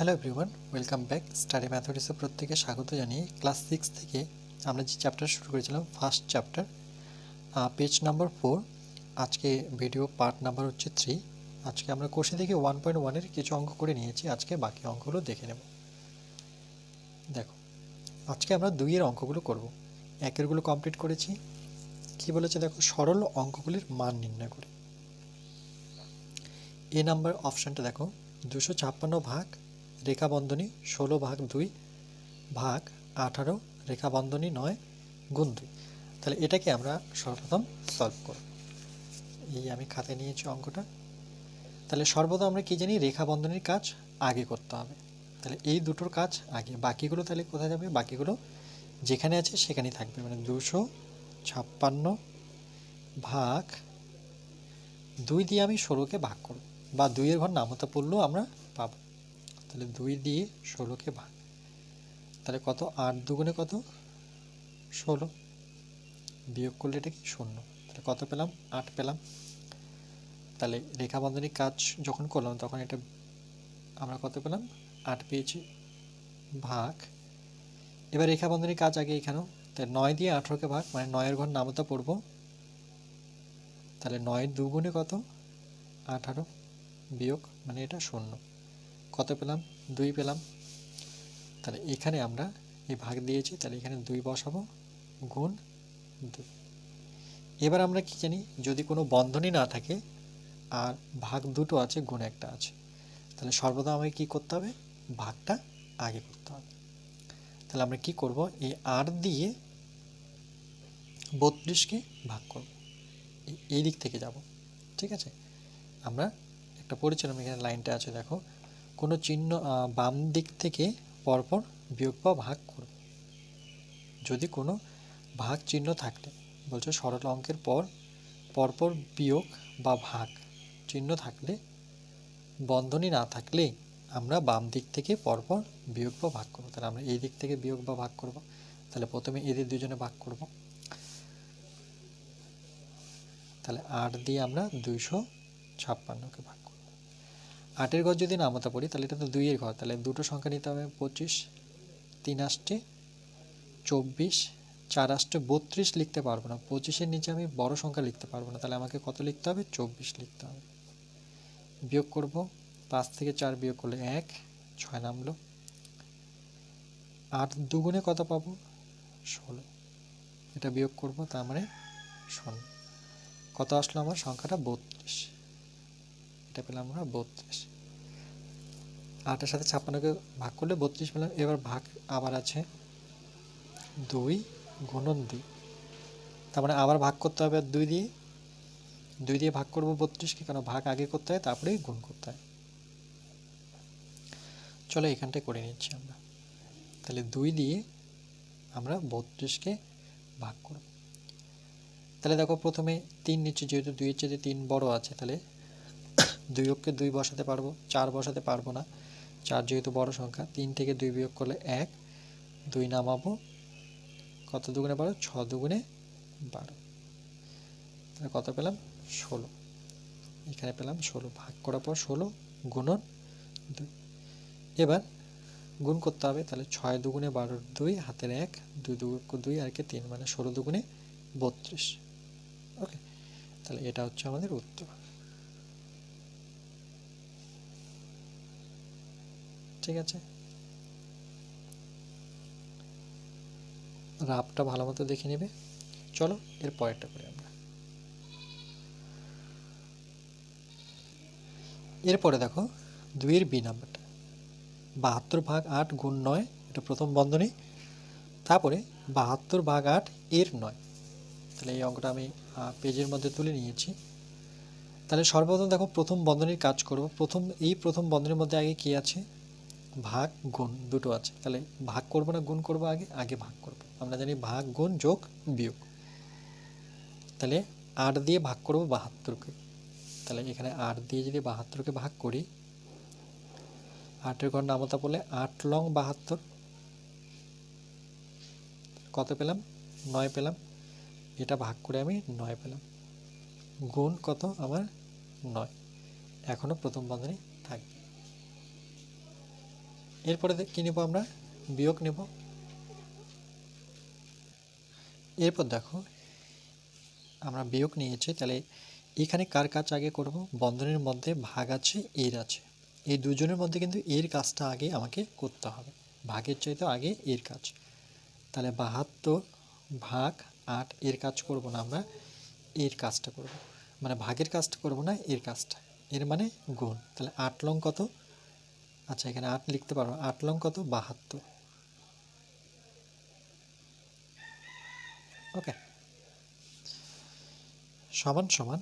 Hello everyone welcome back study ম্যাথমেটিক্সে প্রত্যেকে স্বাগত জানিয়ে ক্লাস সিক্স থেকে আমরা যে চ্যাপ্টার শুরু করেছিলাম first chapter page number four আজকে ভিডিও পার্ট নাম্বার হচ্ছে থ্রি আজকে আমরা কোষে থেকে ওয়ান পয়েন্ট ওয়ানের কিছু অঙ্ক করে নিয়েছি, আজকে বাকি অঙ্কগুলো দেখে নেব। দেখো, আজকে আমরা দুইয়ের অঙ্কগুলো করব। একেরগুলো কমপ্লিট করেছি। কি বলেছে দেখো, সরল অঙ্কগুলির মান নির্ণয় করে। এ নাম্বার অপশানটা দেখো, দুশো ছাপ্পান্ন ভাগ রেখা বন্ধনী ষোলো ভাগ দুই ভাগ আঠারো রেখা বন্ধনী নয় গুণ দুই। তাহলে এটাকে আমরা সর্বপ্রথম সলভ করব। এই আমি খাতে নিয়েছি অঙ্কটা। তাহলে সর্বদা আমরা কি জানি রেখা বন্ধনীর কাজ আগে করতে হবে। তাহলে এই দুটোর কাজ আগে, বাকিগুলো তাহলে কোথায় যাবে? বাকিগুলো যেখানে আছে সেখানেই থাকবে। মানে দুশো ছাপ্পান্ন ভাগ দুই দিয়ে আমি ষোলোকে ভাগ করব। বা দুইয়ের ঘর নামতা পড়লেও আমরা পাবো। তাহলে দুই দিয়ে ষোলোকে ভাগ। তাহলে কত? আট দুগুণে কত? ষোলো। বিয়োগ করলে এটা কি? শূন্য। তাহলে কত পেলাম? আট পেলাম। তাহলে রেখা বন্ধনীর কাজ যখন করলাম, তখন এটা আমরা কত পেলাম? আট পেয়েছি। ভাগ। এবার রেখা বন্ধনীর কাজ আগে এখানেও। তাই নয় দিয়ে আঠেরোকে ভাগ মানে নয়ের ঘর নামতা পড়ব। তাহলে নয় দুগুণে কত? আঠারো। বিয়োগ মানে এটা শূন্য। কত পেলাম? দুই পেলাম। তাহলে এখানে আমরা এই ভাগ দিয়েছি, তাহলে এখানে দুই বসাবো, গুণ দুই এবার আমরা কি জানি, যদি কোনো বন্ধনী না থাকে, আর ভাগ দুটো আছে, গুণ একটা আছে, তাহলে সর্বদা আমাকে কি করতে হবে? ভাগটা আগে করতে হবে। তাহলে আমরা কি করব? এই আট দিয়ে বত্রিশকে ভাগ করব। এই- দিক থেকে যাব। ঠিক আছে? আমরা একটা পড়েছিলাম এখানে লাইনটা আছে, দেখো। কোনো চিহ্ন বাম দিক থেকে পরপর বিয়োগ বা ভাগ করব। যদি কোনো ভাগ চিহ্ন থাকলে বলছে সরল অঙ্কের পর পরপর বিয়োগ বা ভাগ চিহ্ন থাকলে, বন্ধনী না থাকলে আমরা বাম দিক থেকে পরপর বিয়োগ বা ভাগ করব। তাহলে আমরা এই দিক থেকে বিয়োগ বা ভাগ করব। তাহলে প্রথমে এদের দুজনে ভাগ করব। তাহলে আট দিয়ে আমরা দুইশো ছাপ্পান্নকে ভাগ আটের ঘর যদি নামতা পড়ি, তাহলে এটা তো দুইয়ের ঘর, তাহলে দুটো সংখ্যা নিতে হবে পঁচিশ, তিন আষ্টে চব্বিশ, চার আষ্টে বত্রিশ লিখতে পারব না। পঁচিশের নিচে আমি বড় সংখ্যা লিখতে পারব না, তাহলে আমাকে কত লিখতে হবে? চব্বিশ লিখতে হবে। বিয়োগ করব, পাঁচ থেকে চার বিয়োগ করলে এক, ছয় নামলো। আট দুগুণে কত পাবো? ষোলো। এটা বিয়োগ করব, তার মানে শূন্য। কত আসলো আমার? সংখ্যাটা বত্রিশ। এটা পেলাম আমরা বত্রিশ। আটের সাথে ছাপ্পান্নকে ভাগ করলে বত্রিশ পেলাম। এবার ভাগ আবার আছে দুই গুণন দুই। তার মানে আবার ভাগ করতে হবে দুই দিয়ে। দুই দিয়ে ভাগ করব বত্রিশকে, কেন ভাগ আগে করতে হয় তারপরে গুণ করতে হয়। চলো এখানটায় করে নিচ্ছি আমরা। তাহলে দুই দিয়ে আমরা বত্রিশকে ভাগ করব। তাহলে দেখো প্রথমে তিন নিচ্ছে, যেহেতু দুইয়ের চেয়ে তিন বড় আছে, তাহলে দুই অক্ষে দুই বসাতে পারব, চার বসাতে পারব না। চার যেহেতু বড় সংখ্যা, তিন থেকে দুই বিয়োগ করলে এক, দুই নামাবো, কত দুগুণে বারো? ছ দুগুণে বারো। তাহলে কত পেলাম? ষোলো। এখানে পেলাম ষোলো। ভাগ করার পর ষোলো গুণন দুই। এবার গুণ করতে হবে, তাহলে ছয় দুগুণে বারোর দুই, হাতের এক, দুই দুই, আর কে তিন মানে ষোলো দুগুণে বত্রিশ। ওকে, তাহলে এটা হচ্ছে আমাদের উত্তর। ঠিক আছে? রাবটা ভালো মতো দেখে নেবে। চলো, এর পরেরটা করি আমরা। এরপরে দেখো, দুইয়ের বি নাম্বারটা। বাহাত্তর ভাগ আট গুণ নয়, এটা প্রথম বন্ধনী। তারপরে বাহাত্তর ভাগ আট এর নয়। তাহলে এই অঙ্কটা আমি পেজের মধ্যে তুলে নিয়েছি। তাহলে সর্বপ্রথম দেখো, প্রথম বন্ধনীর কাজ করব। প্রথম, এই প্রথম বন্ধনীর মধ্যে আগে কি আছে? ভাগ, গুণ দুটো আছে। তাহলে ভাগ করব না, গুণ করব আগে? আগে ভাগ করব। আমরা জানি ভাগ, গুণ, যোগ, বিয়োগ। তাহলে আট দিয়ে ভাগ করব বাহাত্তরকে। তাহলে এখানে আট দিয়ে যদি বাহাত্তরকে ভাগ করি, আটের ঘর নামতা বলে আট লং বাহাত্তর। কত পেলাম? নয় পেলাম। এটা ভাগ করে আমি নয় পেলাম। গুণ কত? আমার নয়। এখনও প্রথম বন্ধনী এরপরে কি নেব আমরা? বিয়োগ নেব। এরপর দেখো, আমরা বিয়োগ নিয়েছি, তাহলে এখানে কার কাজ আগে করব? বন্ধনের মধ্যে ভাগ আছে, এর আছে। এই দুজনের মধ্যে কিন্তু এর কাজটা আগে আমাকে করতে হবে। ভাগের চাইতে আগে এর কাজ। তাহলে বাহাত্তর ভাগ আট, এর কাজ করব না আমরা, এর কাজটা করব। মানে ভাগের কাজটা করব না, এর কাজটা। এর মানে গুণ। তাহলে আট লং কত? আচ্ছা এখানে আট লিখতে পারো। আট লং কত? বাহাত্তর। ওকে। সমান সমান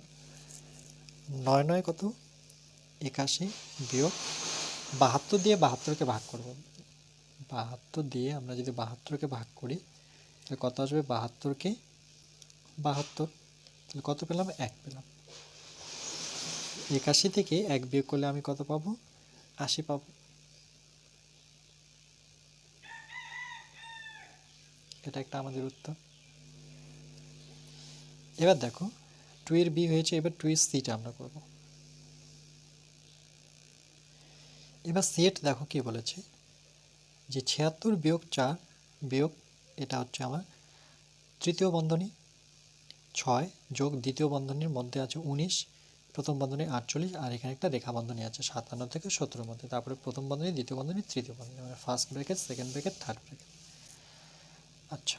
নয় নয় কত? একাশি বিয়োগ বাহাত্তর দিয়ে বাহাত্তরকে ভাগ করব। বাহাত্তর দিয়ে আমরা যদি বাহাত্তরকে ভাগ করি, তাহলে কত আসবে? বাহাত্তরকে বাহাত্তর। তাহলে কত পেলাম? এক পেলাম। একাশি থেকে এক বিয়োগ করলে আমি কত পাবো? আশি পাব। এটা একটা আমাদের উত্তর। এবার দেখো টু এর বি হয়েছে, এবার টু এর সিটা আমরা করব। এবার সেট দেখো কি বলেছে, যে ছিয়াত্তর বিয়োগ চার বিয়োগ, এটা হচ্ছে আমার তৃতীয় বন্ধনী, ছয় যোগ দ্বিতীয় বন্ধনীর মধ্যে আছে উনিশ প্রথম বন্ধনী আটচল্লিশ আর এখানে একটা রেখা বন্ধনী আছে সাতান্ন থেকে সতেরোর মধ্যে। তারপরে প্রথম বন্ধনী, দ্বিতীয় বন্ধনী, তৃতীয় বন্ধনী মানে first bracket second bracket third bracket আচ্ছা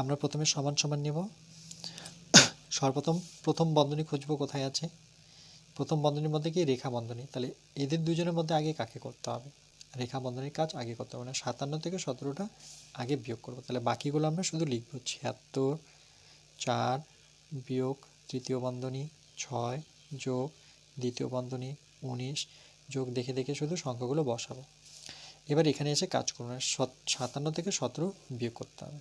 আমরা প্রথমে সমান সমান নেব। সর্বপ্রথম প্রথম বন্ধনী খুঁজবো কোথায় আছে? প্রথম বন্ধনীর মধ্যে কি রেখা বন্ধনী? তাহলে এদের দুজনের মধ্যে আগে কাকে করতে হবে? রেখা বন্ধনীর কাজ আগে করতে হবে, না সাতান্ন থেকে সতেরোটা আগে বিয়োগ করব। তাহলে বাকিগুলো আমরা শুধু লিখব ছিয়াত্তর, চার বিয়োগ তৃতীয় বন্ধনী, ছয় যোগ, দ্বিতীয় বন্ধনী, উনিশ, যোগ দেখে দেখে শুধু সংখ্যাগুলো বসাবো। এবার এখানে এসে কাজ করব না সাতান্ন থেকে সতেরো বিয়োগ করতে হবে।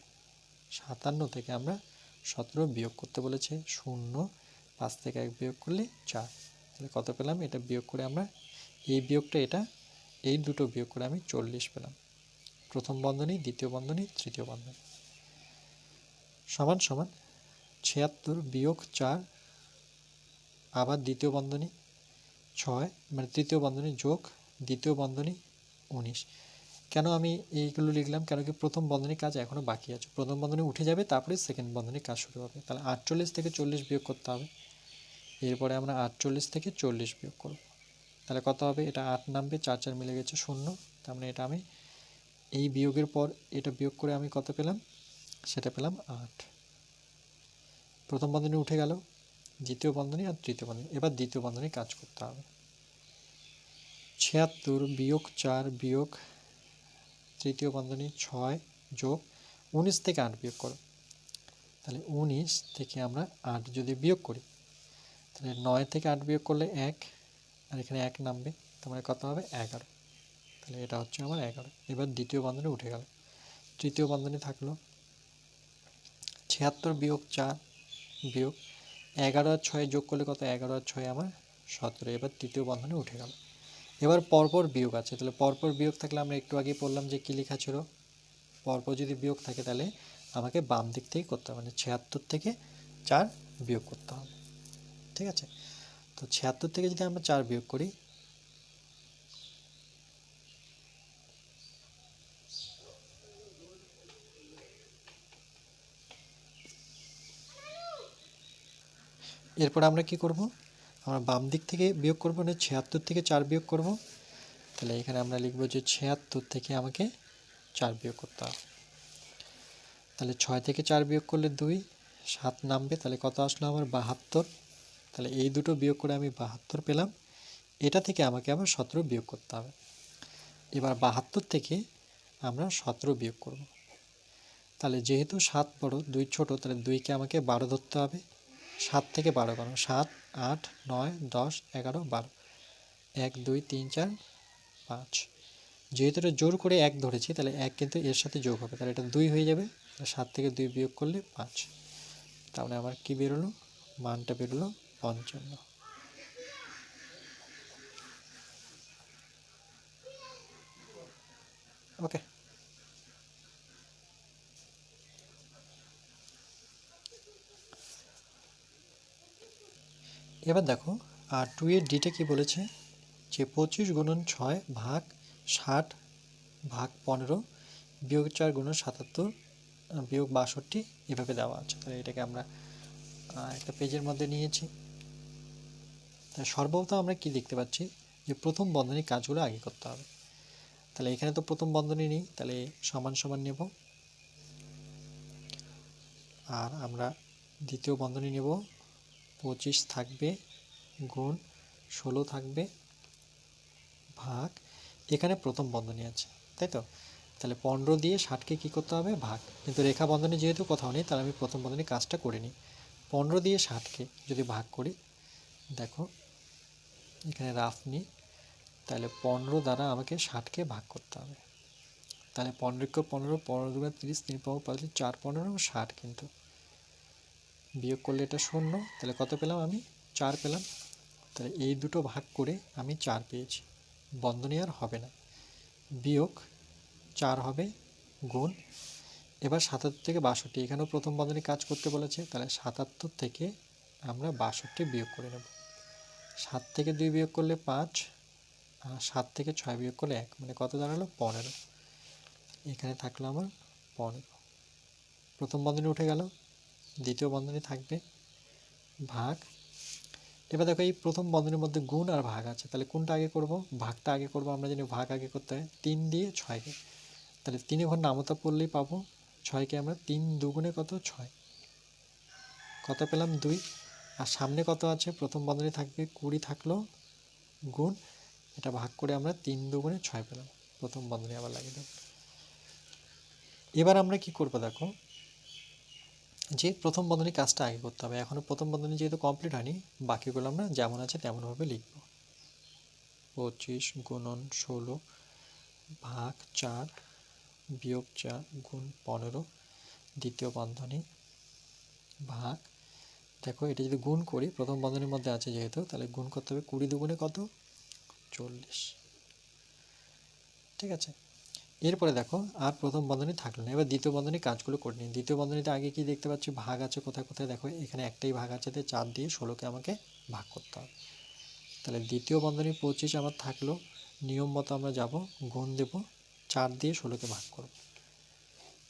সাতান্ন থেকে আমরা সতেরো বিয়োগ করতে বলেছে। শূন্য, পাঁচ থেকে এক বিয়োগ করলে চার। তাহলে কত পেলাম? এটা বিয়োগ করে আমরা এই বিয়োগটা, এটা, এই দুটো বিয়োগ করে আমি চল্লিশ পেলাম। প্রথম বন্ধনী, দ্বিতীয় বন্ধনী, তৃতীয় বন্ধনী। সমান সমান ছিয়াত্তর বিয়োগ চার আবার দ্বিতীয় বন্ধনী, ছয় মানে তৃতীয় বন্ধনী যোগ, দ্বিতীয় বন্ধনী উনিশ। কেন আমি এইগুলো লিখলাম? কেন কি প্রথম বন্ধনীর কাজ এখনও বাকি আছে? প্রথম বন্ধনী উঠে যাবে, তারপরে সেকেন্ড বন্ধনীর কাজ শুরু হবে। তাহলে আটচল্লিশ থেকে চল্লিশ বিয়োগ করতে হবে। এরপরে আমরা আটচল্লিশ থেকে চল্লিশ বিয়োগ করব। তাহলে কত হবে? এটা আট নামবে, চার চার মিলে গেছে শূন্য। তার মানে এটা আমি এই বিয়োগের পর এটা বিয়োগ করে আমি কত পেলাম? সেটা পেলাম আট। প্রথম বন্ধনী উঠে গেল। দ্বিতীয় বন্ধনী আর তৃতীয় বন্ধনী। এবার দ্বিতীয় বন্ধনী কাজ করতে হবে। ছিয়াত্তর বিয়োগ চার বিয়োগ তৃতীয় বন্ধনী ছয় যোগ উনিশ থেকে আট বিয়োগ করো। তাহলে উনিশ থেকে আমরা আট যদি বিয়োগ করি, তাহলে নয় থেকে আট বিয়োগ করলে এক, আর এখানে এক নামবে, তার মানে কত হবে? এগারো। তাহলে এটা হচ্ছে আমার এগারো। এবার দ্বিতীয় বন্ধনী উঠে গেল। তৃতীয় বন্ধনী থাকল ছিয়াত্তর বিয়োগ চার বিয়োগ এগারো আর ছয় যোগ করলে কত? এগারো আর ছয় আমার সতেরো। এবার তৃতীয় বন্ধনে উঠে গেল। এবার পরপর বিয়োগ আছে। তাহলে পরপর বিয়োগ থাকলে আমরা একটু আগে পড়লাম যে কী লেখা ছিল। পরপর যদি বিয়োগ থাকে তাহলে আমাকে বাম দিক থেকে করতে হবে। মানে ছিয়াত্তর থেকে চার বিয়োগ করতে হবে। ঠিক আছে? তো ছিয়াত্তর থেকে যদি আমরা চার বিয়োগ করি এরপর আমরা কি করব? আমরা বাম দিক থেকে বিয়োগ করব না ছিয়াত্তর থেকে চার বিয়োগ করব। তাহলে এখানে আমরা লিখব যে ছিয়াত্তর থেকে আমাকে চার বিয়োগ করতে হবে। তাহলে ছয় থেকে চার বিয়োগ করলে দুই, সাত নামবে, তাহলে কত আসলো আমার? বাহাত্তর। তাহলে এই দুটো বিয়োগ করে আমি বাহাত্তর পেলাম। এটা থেকে আমাকে আবার সতেরো বিয়োগ করতে হবে। এবার বাহাত্তর থেকে আমরা সতেরো বিয়োগ করব। তাহলে যেহেতু সাত বড়, দুই ছোট, তাহলে দুইকে আমাকে বারো ধরতে হবে। সাত থেকে বারো করো সাত, আট, নয়, দশ, এগারো, বারো। এক, দুই, তিন, চার, পাঁচ। যেহেতু এটা জোর করে এক ধরেছি, তাহলে এক কিন্তু এর সাথে যোগ হবে। তাহলে এটা দুই হয়ে যাবে সাত থেকে দুই বিয়োগ করলে পাঁচ। তাহলে আমার কি বেরোলো? মানটা বেরোলো পঞ্চান্ন। ওকে। এবার দেখো, আর টু এর ডিটা কি বলেছে? যে পঁচিশ গুণন ছয় ভাগ ষাট ভাগ পনেরো বিয়োগ চার গুণন সাতাত্তর বিয়োগ বাষট্টি এভাবে দেওয়া আছে। তাহলে এটাকে আমরা একটা পেজের মধ্যে নিয়েছি। সর্বপ্রথম আমরা কি দেখতে পাচ্ছি? যে প্রথম বন্ধনীর কাজগুলো আগে করতে হবে। তাহলে এখানে তো প্রথম বন্ধনী নেই, তাহলে সমান সমান নেব। আর আমরা দ্বিতীয় বন্ধনী নেব। পঁচিশ থাকবে, গুণ ষোলো থাকবে, ভাগ। এখানে প্রথম বন্ধনী আছে, তাই তো? তাহলে পনেরো দিয়ে ষাটকে কী করতে হবে? ভাগ। কিন্তু রেখা বন্ধনী যেহেতু কোথাও নেই, তাহলে আমি প্রথম বন্ধনী কাজটা করে নিই পনেরো দিয়ে ষাটকে যদি ভাগ করি, দেখো, এখানে রাফ নিই, তাহলে পনেরো দ্বারা আমাকে ষাটকে ভাগ করতে হবে। তাহলে পনেরো পনেরো পনেরো দুগুণে তিরিশ, তিন পাবো পাচ্ছি চার পনেরো, ষাট কিন্তু। বিয়োগ করলে এটা শূন্য, তাহলে কত পেলাম আমি? চার পেলাম। তাহলে এই দুটো ভাগ করে আমি চার পেয়েছি। বন্ধনী আর হবে না। বিয়োগ চার হবে গুণ। এবার সাতাত্তর থেকে বাষট্টি, এখানেও প্রথম বন্ধনী কাজ করতে বলেছে, তাহলে সাতাত্তর থেকে আমরা বাষট্টি বিয়োগ করে নেব। সাত থেকে দুই বিয়োগ করলে পাঁচ, আর সাত থেকে ছয় বিয়োগ করলে এক মানে কত দাঁড়াল? পনেরো। এখানে থাকল আমার পনেরো। প্রথম বন্ধনী উঠে গেল। দ্বিতীয় বন্ধনী থাকবে ভাগ। এবার দেখো এই প্রথম বন্ধনীর মধ্যে গুণ আর ভাগ আছে। তাহলে কোনটা আগে করব? ভাগটা আগে করব। আমরা জানি ভাগ আগে করতে হয়। তিন দিয়ে ছয়কে তাহলে তিনে ঘর নামতা পড়লেই পাবো। ছয়কে আমরা তিন দুগুণে কত? ছয়। কত পেলাম? দুই। আর সামনে কত আছে? প্রথম বন্ধনী থাকবে কুড়ি থাকল গুণ। এটা ভাগ করে আমরা তিন দুগুণে ছয় পেলাম। প্রথম বন্ধনী আবার লাগিয়ে দেব এবার আমরা কি করব দেখো? যে প্রথম বন্ধনী কাজটা আগে করতে হবে। এখনও প্রথম বন্ধনী যেহেতু কমপ্লিট হয়নি, বাকিগুলো আমরা যেমন আছে তেমনভাবে লিখব। পঁচিশ গুণন ষোলো ভাগ চার বিয়োগ চার গুণ পনেরো দ্বিতীয় বন্ধনী ভাগ। দেখো, এটা যদি গুণ করি, প্রথম বন্ধনীর মধ্যে আছে যেহেতু, তাহলে গুণ করতে হবে কুড়ি দুগুণে কত? চল্লিশ। ঠিক আছে? এরপরে দেখো, আর প্রথম বন্ধনী থাকল না। এবার দ্বিতীয় বন্ধনী কাজগুলো করে নিই। দ্বিতীয় বন্ধনীতে আগে কি দেখতে পাচ্ছি? ভাগ আছে কোথায় কোথায়? দেখো, এখানে একটাই ভাগ আছে, তাই চার দিয়ে ষোলোকে আমাকে ভাগ করতে হবে। তাহলে দ্বিতীয় বন্ধনী পঁচিশ আমার থাকল, নিয়ম মতো আমরা যাব, গুণ দেব, চার দিয়ে ষোলোকে ভাগ করব।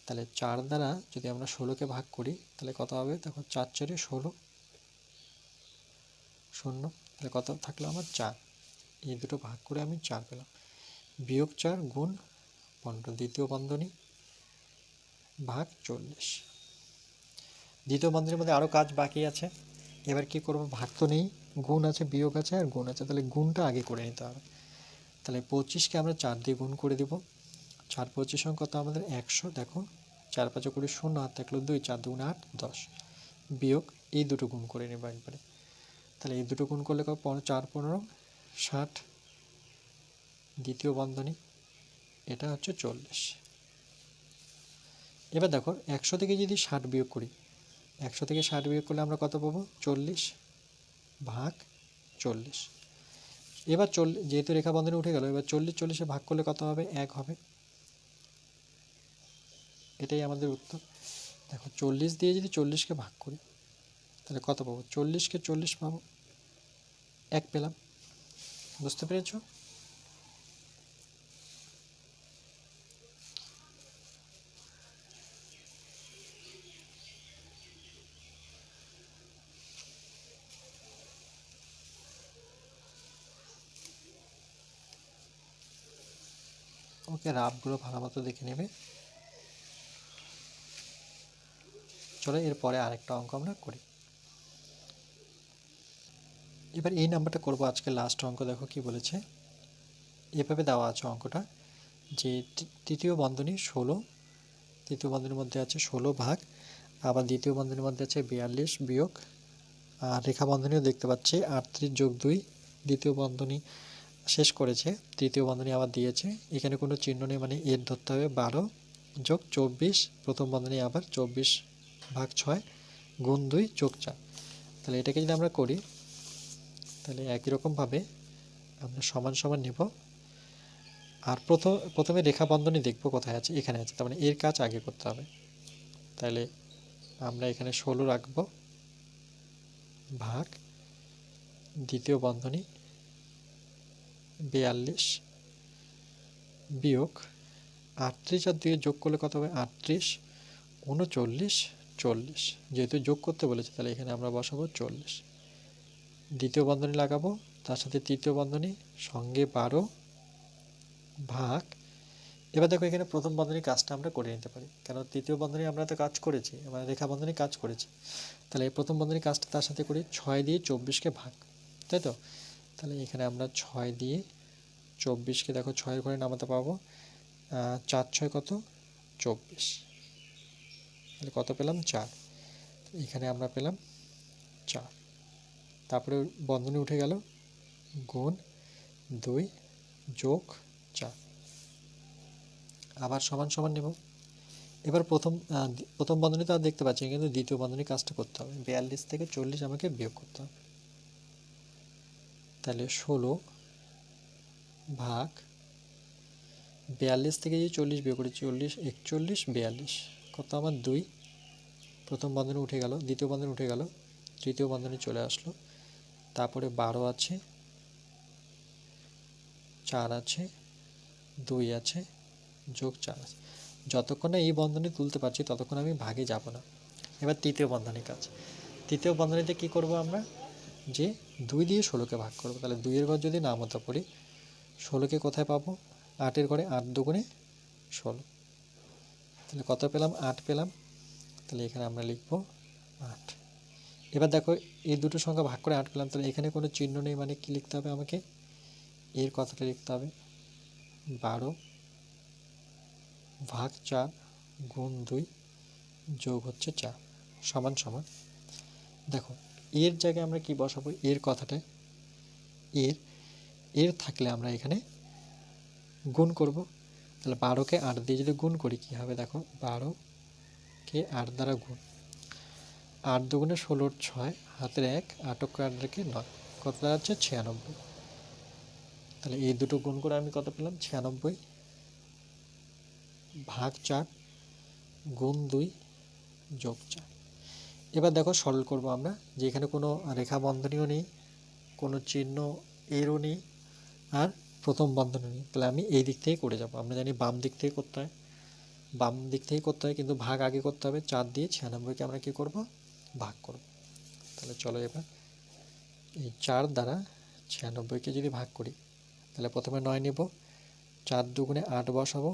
তাহলে চার দ্বারা যদি আমরা ষোলোকে ভাগ করি, তাহলে কত হবে? দেখো, চার চারে ষোলো, শূন্য, তাহলে কত থাকল আমার চার। এই দুটো ভাগ করে আমি চার পেলাম। বিয়োগ চার, গুণ পনেরো, দ্বিতীয় বন্ধনী, ভাগ চল্লিশ। দ্বিতীয় বন্ধনীর মধ্যে আরও কাজ বাকি আছে। এবার কি করব? ভাগ তো নেই, গুণ আছে, বিয়োগ আছে আর গুণ আছে। তাহলে গুণটা আগে করে নিতে হবে। তাহলে পঁচিশকে আমরা চার দিয়ে গুণ করে দেব। চার পঁচিশ কত আমাদের একশো, দেখো। চার পাঁচে কুড়ি শূন্য হাত থাকল দুই, চার দুগুণ আট, দশ। বিয়োগ এই দুটো গুণ করে নেব একবারে। তাহলে এই দুটো গুণ করলে কত? চার পনেরো, ষাট। দ্বিতীয় বন্ধনী এটা হচ্ছে চল্লিশ। এবার দেখো, একশো থেকে যদি ষাট বিয়োগ করি, একশো থেকে ষাট বিয়োগ করলে আমরা কত পাবো? চল্লিশ ভাগ চল্লিশ। এবার চল্লিশ যেহেতু রেখা বন্ধনে উঠে গেল, এবার চল্লিশ চল্লিশে ভাগ করলে কত হবে? এক হবে। এটাই আমাদের উত্তর। দেখো, চল্লিশ দিয়ে যদি চল্লিশকে ভাগ করি, তাহলে কত পাবো? চল্লিশকে চল্লিশ পাবো। এক পেলাম। বুঝতে পেরেছ? ওকে রাফগুলো ভালো মতো দেখে নেবে। চলো এরপরে আরেকটা অঙ্ক আমরা করি। এবার এই নাম্বারটা করব আজকে লাস্ট অঙ্ক, দেখো কি বলেছে। এভাবে দেওয়া আছে অঙ্কটা যে তৃতীয় বন্ধনী ষোলো, তৃতীয় বন্ধনীর মধ্যে আছে ষোলো ভাগ, আবার দ্বিতীয় বন্ধনীর মধ্যে আছে বিয়াল্লিশ বিয়োগ, আর রেখা বন্ধনীও দেখতে পাচ্ছি আটত্রিশ যোগ দুই, দ্বিতীয় বন্ধনী শেষ করেছে, তৃতীয় বন্ধনী আবার দিয়েছে। এখানে কোনো চিহ্ন নেই মানে এর ধরতে হবে বারো যোগ চব্বিশ, প্রথম বন্ধনী আবার চব্বিশ ভাগ ছয় গুণ দুই যোগ চার। তাহলে এটাকে যদি আমরা করি, তাহলে একই রকমভাবে আমরা সমান সমান নেব। আর প্রথম প্রথমে রেখা বন্ধনী দেখব কোথায় আছে, এখানে আছে, তার মানে এর কাজ আগে করতে হবে। তাহলে আমরা এখানে ষোলো রাখব, ভাগ দ্বিতীয় বন্ধনী বিয়াল্লিশ বিয়োগ আটত্রিশ, আর দুয়ে যোগ করলে কত হবে? আটত্রিশ, উনচল্লিশ, চল্লিশ। যেহেতু যোগ করতে বলেছে, তাহলে এখানে আমরা বসাবো চল্লিশ। দ্বিতীয় বন্ধনী লাগাবো, তার সাথে তৃতীয় বন্ধনী, সঙ্গে বারো ভাগ। এবার দেখো এখানে প্রথম বন্ধনীর কাজটা আমরা করে নিতে পারি। কেন? তৃতীয় বন্ধনী আমরা তো কাজ করেছি মানে রেখা বন্ধনী কাজ করেছি। তাহলে এই প্রথম বন্ধনীর কাজটা তার সাথে করি, ছয় দিয়ে চব্বিশকে ভাগ, তাই তো? তাহলে এখানে আমরা ছয় দিয়ে চব্বিশকে দেখো ছয়ের ঘরে নামাতে পাবো। চার ছয় কত? চব্বিশ। তাহলে কত পেলাম? চার। এখানে আমরা পেলাম চার। তারপরে বন্ধনী উঠে গেল। গুণ দুই যোগ চার। আবার সমান সমান নেব। এবার প্রথম প্রথম বন্ধনী তো আর দেখতে পাচ্ছি কিন্তু দ্বিতীয় বন্ধনীর কাজটা করতে হবে। বিয়াল্লিশ থেকে চল্লিশ আমাকে বিয়োগ করতে হবে। তাহলে ষোলো ভাগ বিয়াল্লিশ থেকে যে চল্লিশ বিয়োগ করি চল্লিশ, একচল্লিশ, বিয়াল্লিশ। কত আমার দুই? প্রথম বন্ধনে উঠে গেল, দ্বিতীয় বন্ধনী উঠে গেল, তৃতীয় বন্ধনে চলে আসলো। তারপরে বারো আছে, চার আছে, দুই আছে, যোগ চার আছে। যতক্ষণ না এই বন্ধনে তুলতে পারছি, ততক্ষণ আমি ভাগে যাব না। এবার তৃতীয় বন্ধনীর কাজ। তৃতীয় বন্ধনীতে কি করব আমরা? যে দুই দিয়ে ষোলোকে ভাগ করব। তাহলে দুইয়ের ঘর যদি নামতা পড়ি ষোলোকে কোথায় পাবো? আটের ঘরে আট দুগুণে ষোলো। তাহলে কত পেলাম? আট পেলাম। তাহলে এখানে আমরা লিখব আট। এবার দেখো, এই দুটো সংখ্যা ভাগ করে আট পেলাম। তাহলে এখানে কোনো চিহ্ন নেই মানে কি লিখতে হবে আমাকে? এর কথাটা লিখতে হবে। বারো ভাগ চার গুণ দুই যোগ হচ্ছে চার, সমান সমান। দেখো এর জায়গায় আমরা কি বসাবো? এর কথাটা এর এর থাকলে আমরা এখানে গুণ করব। তাহলে বারোকে আট দিয়ে যদি গুণ করি, কী হবে দেখো? বারোকে আট দ্বারা গুণ। আট দুগুণে ষোলোর ছয়, হাতের এক আটক আট রেখে নয়। কত দাঁড়াচ্ছে ছিয়ানব্বই। তাহলে এই দুটো গুণ করে আমি কত পেলাম? ছিয়ানব্বই ভাগ চার, গুণ দুই, যোগ চার। এবার দেখো সরল করব আমরা, যে এখানে কোনো রেখা বন্ধনীও নেই, কোনো চিহ্ন এরও নেই, আর প্রথম বন্ধনী নেই। তাহলে আমি এই দিক থেকে করে যাব। আমরা জানি বাম দিক থেকে করতে হয়। বাম দিক থেকে করতে হয়, কিন্তু ভাগ আগে করতে হবে, চার দিয়ে ছিয়ানব্বইকে আমরা কী করব? ভাগ করব। তাহলে চলো এবার এই চার দ্বারা ছিয়ানব্বইকে যদি ভাগ করি, তাহলে প্রথমে নয় নেব, চার দুগুণে আট বসাবো,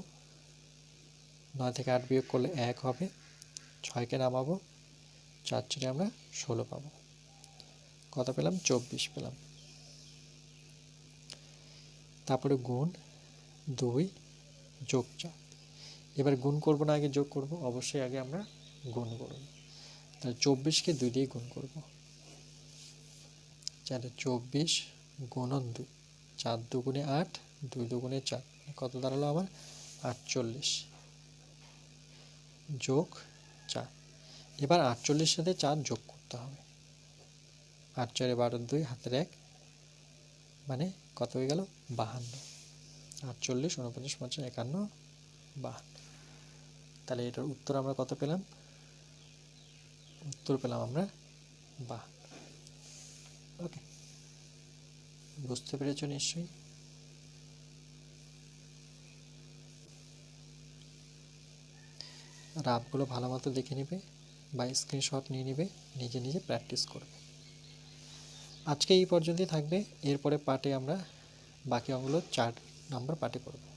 নয় থেকে আট বিয়োগ করলে এক হবে, ছয়কে নামাবো চার চারে আমরা ষোলো পাবো। কত পেলাম? চব্বিশ পেলাম। তারপরে গুণ দুই যোগ চার। এবার গুণ করব না, আগে যোগ করব? অবশ্যই আগে আমরা গুণ করব। তাহলে চব্বিশকে দুই দিয়ে গুণ করব। চারে চব্বিশ গুণন দুই। চার দুগুণে আট, দুই দুগুণে চার। কত দাঁড়াল আমার? আটচল্লিশ যোগ চার। এবার আটচল্লিশ সাথে চার যোগ করতে হবে। আট চারে বারো দুই, হাতের এক মানে কত হয়ে গেল? বাহান্ন। আটচল্লিশ উনপঞ্চাশ পঞ্চাশ, একান্ন, বাহান্ন। তাহলে এটার উত্তর আমরা কত পেলাম? উত্তর পেলাম আমরা বাহান্ন। ওকে। বুঝতে পেরেছ নিশ্চয়ই? রাবগুলো ভালো মতো দেখে নেবে। বা স্ক্রিনশট নিয়ে নেবে, নিজে নিজে প্র্যাকটিস করবে। আজকে এই পর্যন্তই থাকবে, এরপরে পার্টে আমরা বাকি অঙ্গগুলো চার নাম্বার পার্টে করব।